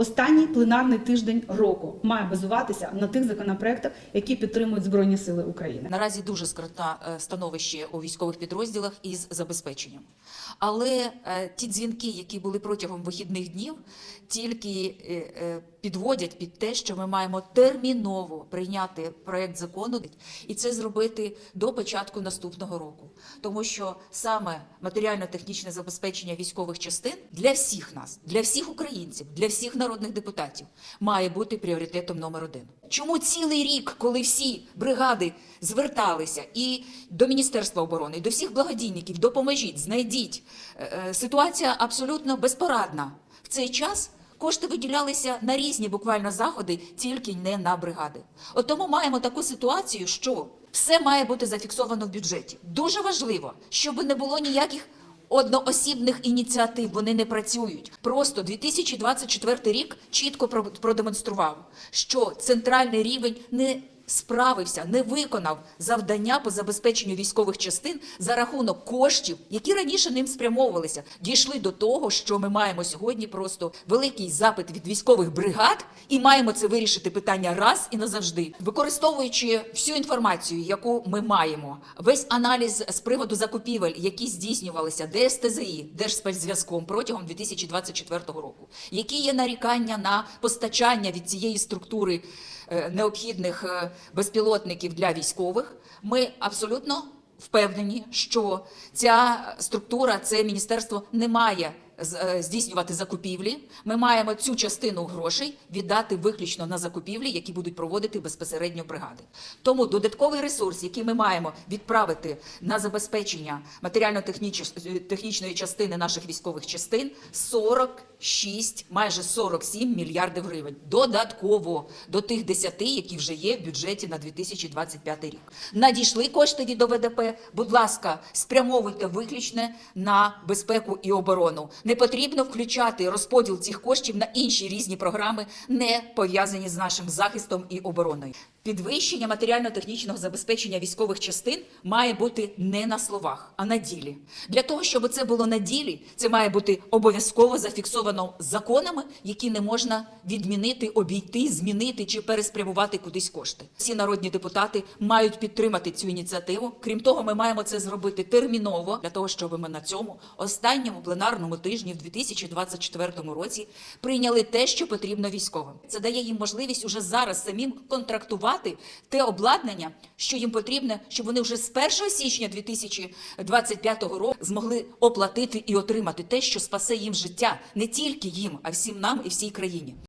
Останній пленарний тиждень року має базуватися на тих законопроектах, які підтримують Збройні Сили України. Наразі дуже скрутне е, становище у військових підрозділах із забезпеченням. Але е, ті дзвінки, які були протягом вихідних днів, тільки е, підводять під те, що ми маємо терміново прийняти проект закону і це зробити до початку наступного року. Тому що саме матеріально-технічне забезпечення військових частин для всіх нас, для всіх українців, для всіх народних депутатів має бути пріоритетом номер один. Чому цілий рік, коли всі бригади зверталися і до Міністерства оборони, і до всіх благодійників, допоможіть, знайдіть. Е, е, Ситуація абсолютно безпорадна. В цей час кошти виділялися на різні буквально заходи, тільки не на бригади. От тому маємо таку ситуацію, що все має бути зафіксовано в бюджеті. Дуже важливо, щоб не було ніяких одноосібних ініціатив, вони не працюють. Просто 2024 рік чітко про- продемонстрував, що центральний рівень не справився, не виконав завдання по забезпеченню військових частин за рахунок коштів, які раніше ним спрямовувалися. Дійшли до того, що ми маємо сьогодні просто великий запит від військових бригад, і маємо це вирішити питання раз і назавжди, використовуючи всю інформацію, яку ми маємо, весь аналіз з приводу закупівель, які здійснювалися ДСТЗІ, Держспецзв'язком протягом 2024 року, які є нарікання на постачання від цієї структури е, необхідних е, безпілотників для військових, ми абсолютно впевнені, що ця структура, це міністерство не має е, здійснювати закупівлі. Ми маємо цю частину грошей віддати виключно на закупівлі, які будуть проводити безпосередньо бригади. Тому додатковий ресурс, який ми маємо відправити на забезпечення матеріально-технічної частини наших військових частин, 46, майже 47 мільярдів гривень. Додатково до тих 10, які вже є в бюджеті на 2025 рік. Надійшли кошти від ОВДП. Будь ласка, спрямовуйте виключно на безпеку і оборону. Не потрібно включати розподіл цих коштів на інші різні програми, не пов'язані з нашим захистом і обороною. Підвищення матеріально-технічного забезпечення військових частин має бути не на словах, а на ділі. Для того, щоб це було на ділі, це має бути обов'язково зафіксовано законами, які не можна відмінити, обійти, змінити чи переспрямувати кудись кошти. Всі народні депутати мають підтримати цю ініціативу. Крім того, ми маємо це зробити терміново для того, щоб ми на цьому останньому пленарному тижні в 2024 році прийняли те, що потрібно військовим. Це дає їм можливість уже зараз самим контрактувати те обладнання, що їм потрібне, щоб вони вже з 1 січня 2025 року змогли оплатити і отримати те, що спасе їм життя не тільки їм, а всім нам і всій країні.